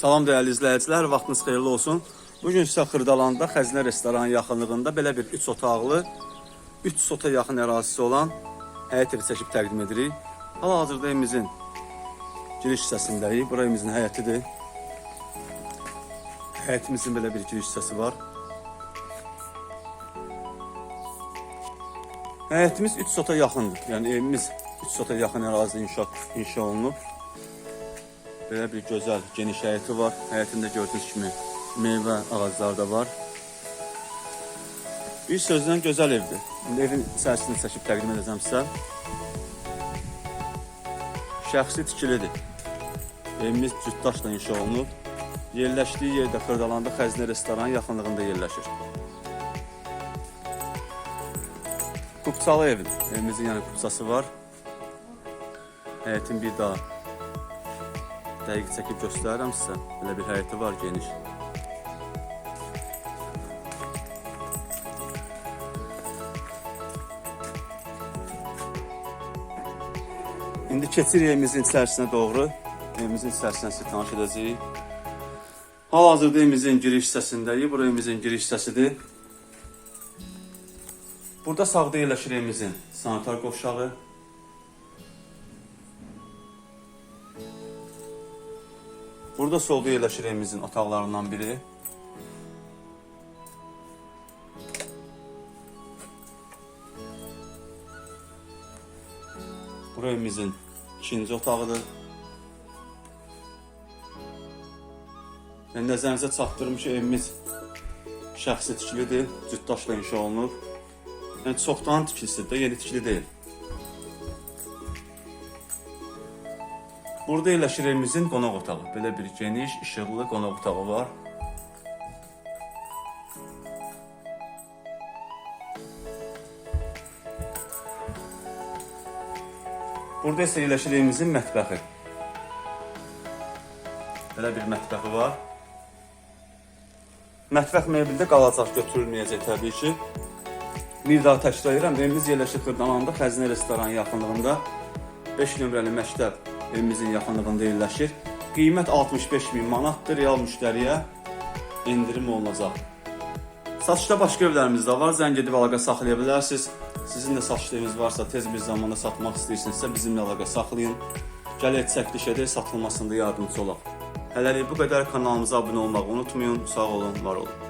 Salam dəyərli izləyicilər, vaxtınız xeyirli olsun. Bu gün sizə Xırdalanda Xəzinə restoranın yaxınlığında belə bir 3 otaqlı, 3 sota yaxın ərazisi olan həyət evi çəkib təqdim edirik. Hal-hazırda evimizin giriş hissəsindəyik. Bura evimizin həyətidir. Həyətimizin belə bir giriş hissəsi var. Həyətimiz 3 sota yaxındır. Yəni evimiz 3 sota yaxın ərazidə inşa, inşa olunub. Belə bir gözəl, geniş həyəti var. Həyətində gördüyünüz kimi meyvə ağacları da var. Bir sözlə gözəl evdir. İndi evin içərisini çəkib təqdim edəcəm sizə. Şəxsi tikilidir. Evimiz cütdaşla inşa olunub. Yerləşdiyi yerdə Xırdalanda Xəzinə restoranın yaxınlığında yerləşir. Kupçalı evdir. Evimizin yəni kupçası var. Həyətin bir daha dəqiq çəkib göstərirəm sizə. Belə bir həyəti var geniş. İndi keçirik evimizin içərisinə doğru. Evimizin içərisinə sizi tanış edəcəyik. Hal-hazırda evimizin giriş hissəsindəyik. Bura evimizin giriş hissəsidir. Burada sağda yerləşir evimizin sanitar qovşağı. Burada solda yerləşir evimizin otaqlarından biri. Bura evimizin ikinci otağıdır. Yəni nəzərinizə çatdırmış evimiz şəxsi tikilidir, cütdaşla inşa olunub. Yəni çoxdan tikilisidir də, yeni tikili deyil. Burada yerləşir evimizin qonaq otağı. Belə bir geniş, işıqlı qonaq otağı var. Burada isə yerləşir evimizin mətbəxi. Belə bir mətbəxi var. Mətbəx mebeldə qalacaq, götürülməyəcək təbii ki. Bir daha təkrar edirəm, evimiz yerləşir Xırdalanda, Xəzinə restoranı yaxınlığında. 5 nömrəli məktəb evimizin yaxınlığında yerləşir. Qiymət 65 min manatdır, real müştəriyə endirim olunacaq. Satışda başqa evlərimiz də var, zəng edib əlaqə saxlaya bilərsiniz. Sizin də satışda eviniz varsa, tez bir zamanda satmaq istəyirsinizsə bizimlə əlaqə saxlayın. Gələk çəkiliş edək, satılmasında yardımcı olaq. Hələlik bu qədər kanalımıza abunə olmağı unutmayın. Sağ olun, var olun.